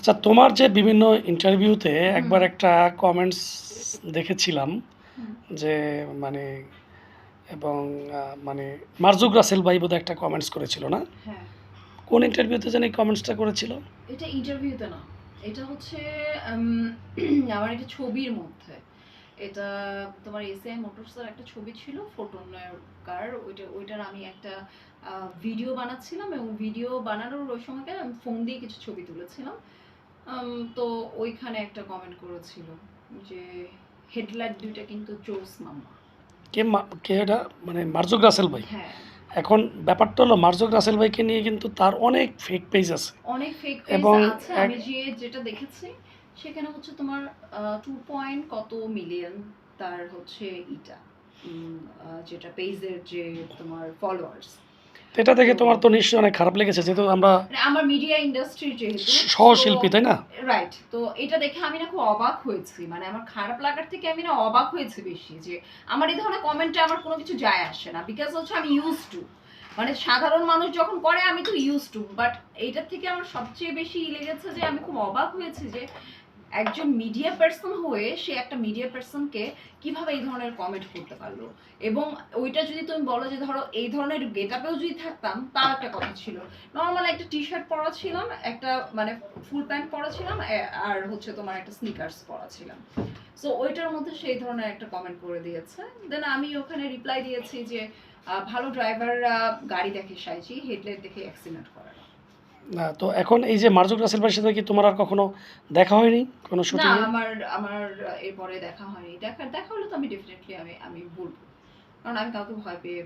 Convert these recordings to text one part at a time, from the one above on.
আচ্ছা তোমার যে বিভিন্ন ইন্টারভিউতে একবার একটা কমেন্টস দেখেছিলাম যে মানে এবং আহ, মানে মার্জুক রাসেল ভাই বোধহয় একটা কমেন্টস করেছিল না? হ্যাঁ। কোন ইন্টারভিউতে যেন এই কমেন্টসটা করেছিল? এটা ইন্টারভিউতে না। এটা হচ্ছে উম, আমার একটা ছবির মধ্যে। এটা তোমার এস এম মোটরসের একটা ছবি ছিল ফোটনের কার ওইটা ওইটার আমি একটা ভিডিও বানাচ্ছিলাম এবং ভিডিও বানানোর ওই সময়কার আমি ফোন দিয়ে কিছু ছবি তুলেছিলাম। তো ওইখানে একটা কমেন্ট করেছিল যে হেডলাইট দুইটা কিন্তু জোস মাম্মা কে কে এটা? মানে মার্জুক রাসেল ভাই। হ্যাঁ। এখন ব্যাপারটা হলো মার্জুক রাসেল ভাইকে নিয়ে কিন্তু তার অনেক ফেক পেজ আছে। অনেক ফেক পেজ আছে। আমি যে যেটা দেখেছি সেখানে হচ্ছে তোমার টু পয়েন্ট কত মিলিয়ন তার হচ্ছে ইটা। যেটা পেজের যে তোমার ফলোয়ার্স এটা দেখে তোমার তো নিশ্চয়ই অনেক খারাপ লেগেছে যেহেতু আমরা মানে আমার মিডিয়া ইন্ডাস্ট্রির যেহেতু সহশিল্পী তাই না? রাইট তো এটা দেখে আমি না খুব অবাক হয়েছি মানে আমার খারাপ লাগার থেকে আমি না অবাক হয়েছি বেশি যে আমার এই ধরনের কমেন্টে আমার কোনো কিছু যায় আসে না বিকজ হচ্ছে আমি ইউজ টু মানে সাধারণ মানুষ যখন করে আমি তো ইউজ টু বাট এইটার থেকে আমার সবচেয়ে বেশি লেগেছে যে আমি খুব অবাক হয়েছি যে একজন মিডিয়া পার্সন হয়ে সে একটা মিডিয়া পার্সনকে কীভাবে এই ধরনের কমেন্ট করতে পারল? এবং ওইটা যদি তুমি বলো যে ধরো এই ধরনের গেট আপেও যদি থাকতাম তাও একটা কথা ছিল। নর্মাল একটা টি শার্ট পরা ছিলাম, একটা মানে ফুল প্যান্ট পরা ছিলাম আর হচ্ছে তোমার একটা স্নিকার্স পরা ছিলাম। সো ওইটার মধ্যে সেই ধরনের একটা কমেন্ট করে দিয়েছে। দেন আমি ওখানে রিপ্লাই দিয়েছি যে ভালো ড্রাইভাররা গাড়ি দেখে সাইছি হেডলাইট দেখে অ্যাক্সিডেন্ট করে তো এখন এই যে মার্জুক রাসেল ভাইয়ের সাথে কি তোমার আর কখনো দেখা হয়নি? কোনো শুটিং না আমার আমার এরপরে দেখা হয়নি। দেখা দেখা হলে তো আমি ডেফিনেটলি আমি আমি বলব। কারণ আমি কাউকে ভয় পেয়ে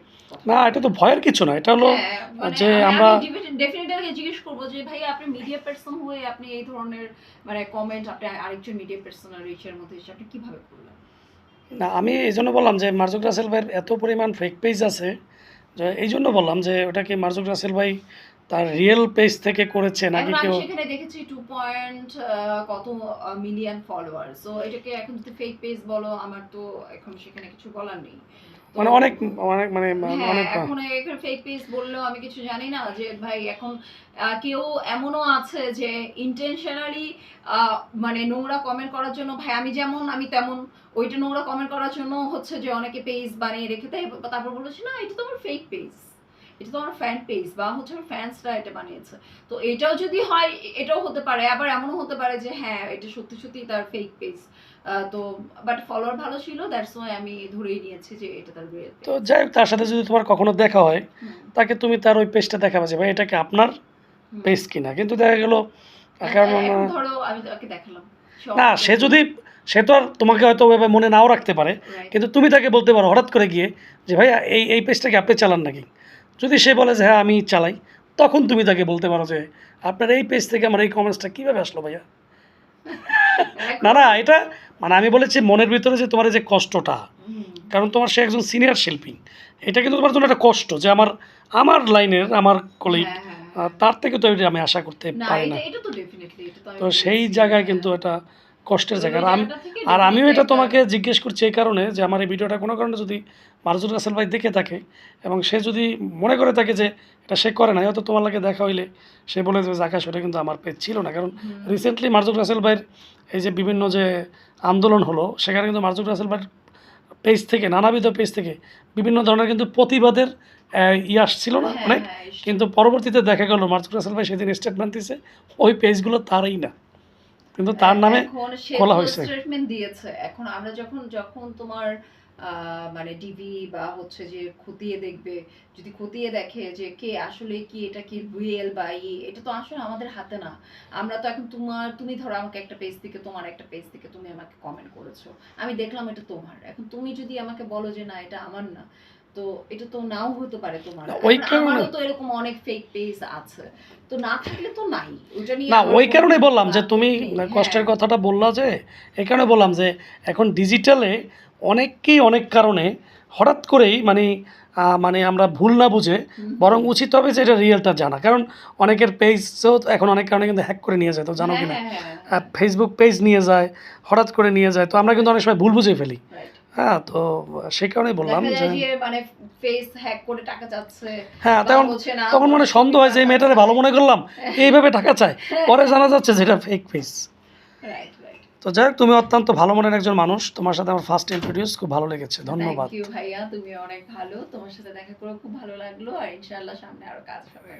না এটা তো ভয়ের কিছু না এটা হলো হ্যাঁ, মানে যে আমরা- আমি ডেফিনেটলি জিজ্ঞেস করব যে ভাই আপনি মিডিয়া পার্সন হয়ে আপনি এই ধরনের মানে কমেন্ট আপনি আরেকজন মিডিয়া পার্সনের রিচের মধ্যে এসে আপনি কীভাবে করলেন? না আমি এই জন্য বললাম যে মার্জুক রাসেল ভাইয়ের এত পরিমাণ ফেক পেজ আছে এই জন্য বললাম যে ওটা কি মার্জুক রাসেল ভাই তার রিয়েল পেজ থেকে করেছে নাকি আমি কেউ? সেখানে দেখেছি টু পয়েন্ট কত মিলিয়ন ফলোয়ার সো এটাকে এখন যদি ফেক পেজ বলো আমার তো এখন সেখানে কিছু বলার নেই। মানে অনেক অনেক মানে হ্যাঁ, অনেক এখন এখানে ফেক পেজ বললেও আমি কিছু জানি না যে ভাই এখন কেউ এমনও আছে যে ইন্টেনশনালি মানে নোংরা কমেন্ট করার জন্য ভাই আমি যেমন আমি তেমন ওইটা নোংরা কমেন্ট করার জন্য হচ্ছে যে অনেকে পেজ বানিয়ে রেখে দেয় তারপর বলেছে না এটা তো আমার ফেক পেজ এটা তো আমার ফ্যান পেজ বা হচ্ছে আমার ফ্যান্সরা এটা বানিয়েছে। তো এটাও যদি হয় এটাও হতে পারে। আবার এমনও হতে পারে যে হ্যাঁ এটা সত্যি সত্যি তার ফেক পেজ তো বাট ফলোয়ার ভালো ছিল দ্যাটস ওয়াই আমি ধরেই নিয়েছি যে এটা তার রিয়েল তো যাই হোক তার সাথে যদি তোমার কখনো দেখা হয় তাকে তুমি তার ওই পেজটা দেখাবে যে ভাই এটা কি আপনার পেজ কিনা? কিন্তু দেখা গেল কারণ ধরো আমি তাকে দেখালাম। না সে যদি সে তো আর তোমাকে হয়তো ওইভাবে মনে নাও রাখতে পারে। কিন্তু তুমি তাকে বলতে পারো হঠাৎ করে গিয়ে যে ভাই এই এই পেজটাকে আপনি চালান নাকি? যদি সে বলে যে হ্যাঁ আমি চালাই তখন তুমি তাকে বলতে পারো যে আপনার এই পেজ থেকে আমার এই কমেন্টসটা কীভাবে আসলো ভাইয়া না না এটা মানে আমি বলেছি মনের ভিতরে যে তোমার যে কষ্টটা কারণ তোমার সে একজন সিনিয়র শিল্পী এটা কিন্তু তোমার জন্য একটা কষ্ট যে আমার আমার লাইনের আমার কলিগ হ্যাঁ, হ্যাঁ, হ্যাঁ। তার থেকে তো আমি আশা করতে পারি না তো সেই জায়গায়। কিন্তু এটা কষ্টের জায়গা। আর আমি আর আমিও এটা তোমাকে জিজ্ঞেস করছি এই কারণে যে আমার এই ভিডিওটা কোনো কারণে যদি মারজুল রাসেল ভাই দেখে থাকে এবং সে যদি মনে করে থাকে যে এটা সে করে না হয়তো তোমার লাগে দেখা হইলে সে বলে যে আকাশ ওটা কিন্তু আমার পেজ ছিল না। কারণ রিসেন্টলি মারজুল রাসেল ভাইয়ের এই যে বিভিন্ন যে আন্দোলন হলো সেখানে কিন্তু মারজুল রাসেল ভাইয়ের পেজ থেকে নানাবিধ পেজ থেকে বিভিন্ন ধরনের কিন্তু প্রতিবাদের ই আসছিল না হ্যাঁ, অনেক। হ্যাঁ, কিন্তু পরবর্তীতে দেখা গেল মারজুল রাসেল ভাই সেদিন স্টেটমেন্ট দিছে ওই পেজগুলো তারই না। কিন্তু তার নামে খোলা হয়েছে। স্টেটমেন্ট দিয়েছে। এখন আমরা যখন যখন তোমার মানে টিভি বা হচ্ছে যে খতিয়ে দেখবে যদি খতিয়ে দেখে যে কে আসলে কি এটা কি রিয়েল বা ই এটা তো আসলে আমাদের হাতে না। আমরা তো এখন তোমার তুমি ধরো আমাকে একটা পেজ থেকে তোমার একটা পেজ থেকে তুমি আমাকে কমেন্ট করেছ। আমি দেখলাম এটা তোমার। এখন তুমি যদি আমাকে বলো যে না এটা আমার না তো এটা তো নাও হতে পারে তোমার। ওই কারণে- তো এরকম অনেক ফেক পেজ আছে। তো না থাকলে তো নাই। ওটা নিয়ে না ওই কারণে বললাম যে তুমি কষ্টের হ্যাঁ। কথাটা বললা যে এই কারণে বললাম যে এখন ডিজিটালে অনেককেই অনেক কারণে হঠাৎ করেই মানে মানে আমরা ভুল না বুঝে বরং উচিত হবে যে এটা রিয়েলটা জানা। কারণ অনেকের পেজও এখন অনেক কারণে কিন্তু হ্যাক করে নিয়ে যায় তো জানো হ্যাঁ, কিনা? হ্যাঁ, হ্যাঁ, ফেসবুক পেজ নিয়ে যায় হঠাৎ করে নিয়ে যায়। তো আমরা কিন্তু অনেক সময় ভুল বুঝে ফেলি. হ্যাঁ তো সেই কারণেই বললাম যে মানে ফেস হ্যাক করে টাকা চাচ্ছে হ্যাঁ তখন তখন মানে সন্দেহ হয় যে এই মেয়েটারে ভালো মনে করলাম এইভাবে টাকা চায়। পরে জানা যাচ্ছে যে এটা ফেক ফেস তো যাই হোক তুমি অত্যন্ত ভালো মনের একজন মানুষ। তোমার সাথে আমার ফার্স্ট ইন্ট্রোডিউস খুব ভালো লেগেছে। ধন্যবাদ। থ্যাংক ইউ ভাইয়া তুমি অনেক ভালো। তোমার সাথে দেখা করে খুব ভালো লাগল আর ইনশাআল্লাহ সামনে আরও কাজ হবে।